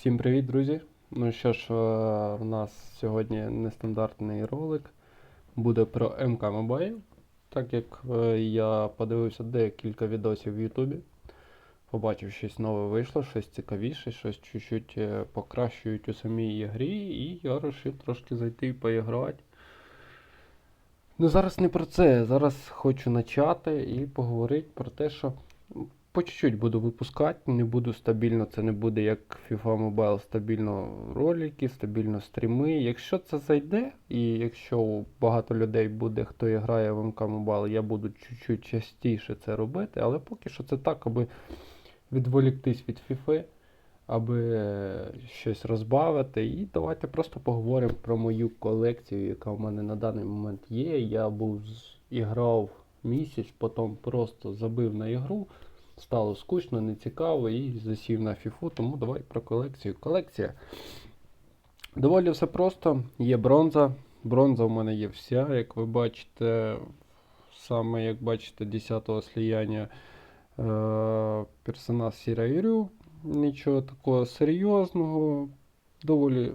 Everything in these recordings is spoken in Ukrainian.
Всім привіт, друзі! Ну що ж, е, в нас сьогодні нестандартний ролик буде про МК Mobile. Так як е, я подивився декілька відосів в Ютубі, побачив щось нове вийшло, щось цікавіше, щось чуть-чуть е, покращують у самій грі, і я вирішив трошки зайти і поіграти. Ну зараз не про це. Зараз хочу почати і поговорити про те, що по чуть-чуть буду випускати, не буду стабільно, це не буде як FIFA Mobile, стабільно ролики, стабільно стріми. Якщо це зайде, і якщо багато людей буде, хто грає в МК Mobile, я буду чуть-чуть частіше це робити, але поки що це так, аби відволіктись від FIFA, аби щось розбавити. І давайте просто поговоримо про мою колекцію, яка в мене на даний момент є. Я був і грав місяць, потім просто забив на ігру. Стало скучно, нецікаво і засів на фіфу, тому давай про колекцію. Колекція. Доволі все просто. Є бронза. Бронза в мене є вся, як ви бачите, саме як бачите, 10-го сліяння е- персонаж Сірайрю. Нічого такого серйозного. Доволі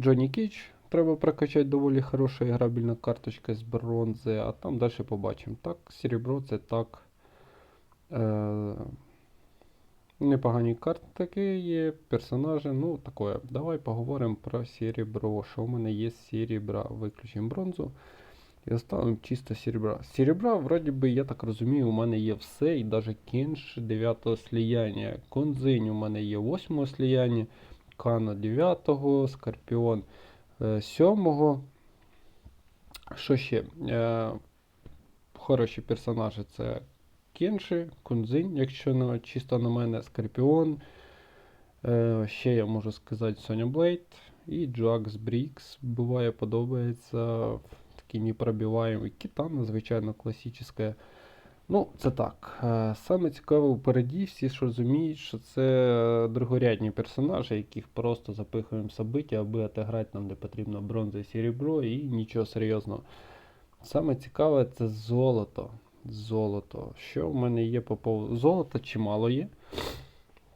Джонні Кіч. Треба прокачати доволі хороша грабільна карточка з бронзи, а там далі побачимо. Так, серебро це так. Е, непогані картки є, персонажі, ну таке. Давай поговоримо про серебро. Що в мене є з серебра? Виключимо бронзу. І оставимо чисто серебра. Серебра, вроді би, я так розумію, у мене є все, і навіть кінш 9 сліяння. Конзинь у мене є 8 сліяння, Кано 9, Скорпіон 7. Що ще? Е, хороші персонажі це Кенші, Кунзинь, якщо на, чисто на мене, Скорпіон. Е, ще я можу сказати Соня Блейд і Джакс Брікс. Буває, подобається. Такий непробиваємий. Китана, звичайно, класична. Ну, це так. Е, Саме цікаве впереді, всі ж розуміють, що це другорядні персонажі, яких просто запихуємо в собиття, аби отиграти нам, де потрібно бронза і серебро, і нічого серйозного. Саме цікаве це золото. Золото. Що в мене є по поводу. Золота чимало є.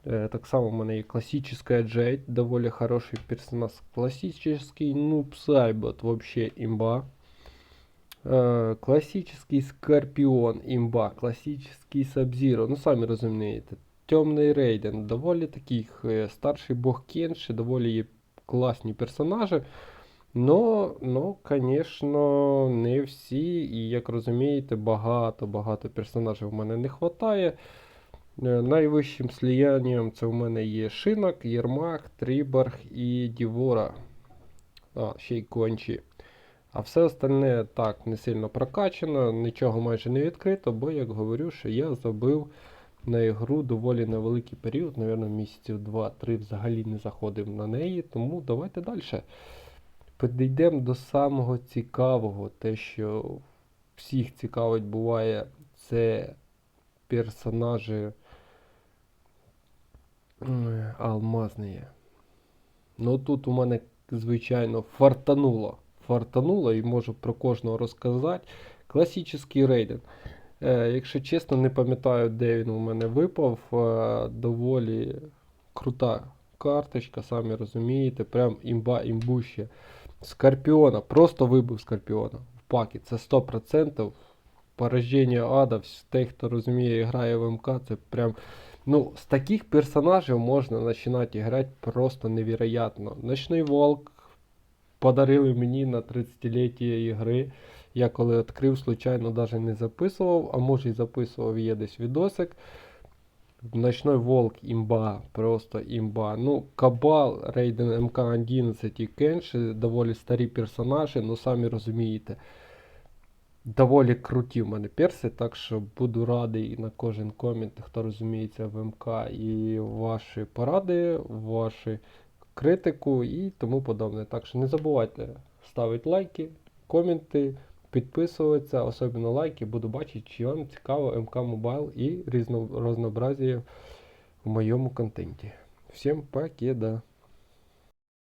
Е, так само в мене є класична Джейд, доволі хороший персонаж. Класичний Нуб Сайбот, вообще імба. Е, классический Скорпіон, імба, классический Сабзіро, ну самі розумієте. Темний Рейден, доволі таких е, старший бог Кенші, доволі є класні персонажі. Но, ну, звісно, не всі. І як розумієте, багато-багато персонажів в мене не вистачає. Найвищим сліянням це в мене є Шинок, Єрмак, Тріборг і Дівора. А, ще й кончі. А все остальне так не сильно прокачано, нічого майже не відкрито, бо, як говорю, що я забив на ігру доволі невеликий період, мабуть, місяців 2-3 взагалі не заходив на неї, тому давайте далі. Підійдемо до самого цікавого, те, що всіх цікавить буває, це персонажі алмазні. Ну тут у мене, звичайно, фартануло. Фартануло і можу про кожного розказати. Класичний рейдинг. Е, якщо чесно, не пам'ятаю, де він у мене випав. Е, доволі крута карточка, самі розумієте, прям імба імбуще. Скорпіона, просто вибив Скорпіона в пакі. Це 100%. Порождення ада, той, хто розуміє грає в МК, це прям. Ну, з таких персонажів можна починати грати просто невероятно. Ночний Волк подарили мені на 30-ліття ігри. Я коли відкрив, случайно навіть не записував, а може і записував є десь відосик. Ночной Волк імба, просто імба. Ну, Кабал, Рейден МК-11 і Кенші доволі старі персонажі, ну самі розумієте. Доволі круті в мене перси, так що буду радий на кожен комент, хто розуміється в МК, і ваші поради, ваші критику і тому подобне. Так що не забувайте ставити лайки, коменти, підписуватися, особливо лайки, буду бачити, чи вам цікаво МК Мобайл і різно, разнообразие в моєму контенті. Всім покеда!